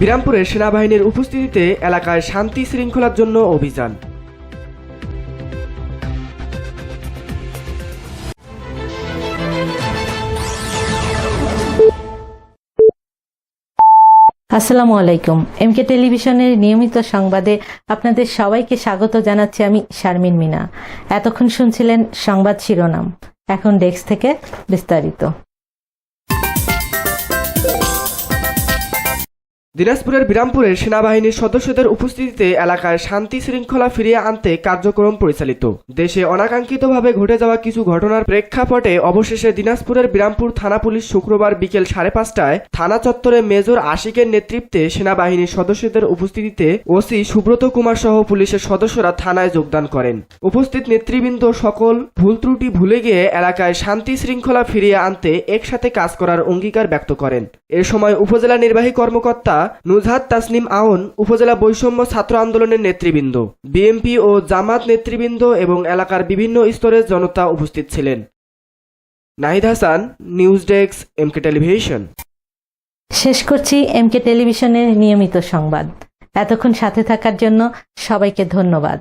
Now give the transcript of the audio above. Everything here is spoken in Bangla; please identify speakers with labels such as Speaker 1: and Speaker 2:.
Speaker 1: বিরামপুরে সেনাবাহিনীর উপস্থিতিতে এলাকায় শান্তি শৃঙ্খলার জন্য অভিযান।
Speaker 2: আসসালামু আলাইকুম। এমকে টেলিভিশনের নিয়মিত সংবাদে আপনাদের সবাইকে স্বাগত জানাচ্ছি আমি শারমিন মিনা। এতক্ষণ শুনছিলেন সংবাদ শিরোনাম। এখন ডেস্ক থেকে বিস্তারিত।
Speaker 1: দিনাজপুরের বিরামপুরে সেনাবাহিনীর সদস্যদের উপস্থিতিতে এলাকায় শান্তি শৃঙ্খলা ফিরিয়ে আনতে কার্যক্রম পরিচালিত। দেশে অনাকাঙ্ক্ষিতভাবে ঘটে যাওয়া কিছু ঘটনার প্রেক্ষাপটে অবশেষে দিনাজপুরের বিরামপুর থানা পুলিশ শুক্রবার বিকেল সাড়ে পাঁচটায় থানা চত্বরে মেজর আশিকের নেতৃত্বে সেনাবাহিনীর সদস্যদের উপস্থিতিতে ওসি সুব্রত কুমার সহ পুলিশের সদস্যরা থানায় যোগদান করেন। উপস্থিত নেতৃবৃন্দ সকল ভুল ত্রুটি ভুলে গিয়ে এলাকায় শান্তি শৃঙ্খলা ফিরিয়ে আনতে একসাথে কাজ করার অঙ্গীকার ব্যক্ত করেন। এ সময় উপজেলা নির্বাহী কর্মকর্তা নুজহাত তাসনিম আউন উপজেলা বৈষম্য ছাত্র আন্দোলনের নেতৃবৃন্দ। বিএমপি ও জামাত নেতৃবৃন্দ এবং এলাকার বিভিন্ন স্তরের জনতা উপস্থিত ছিলেন। Nahid Hasan, news desk MK television.
Speaker 2: শেষ করছি এমকে টেলিভিশনের নিয়মিত সংবাদ। এতক্ষণ সাথে থাকার জন্য সবাইকে ধন্যবাদ।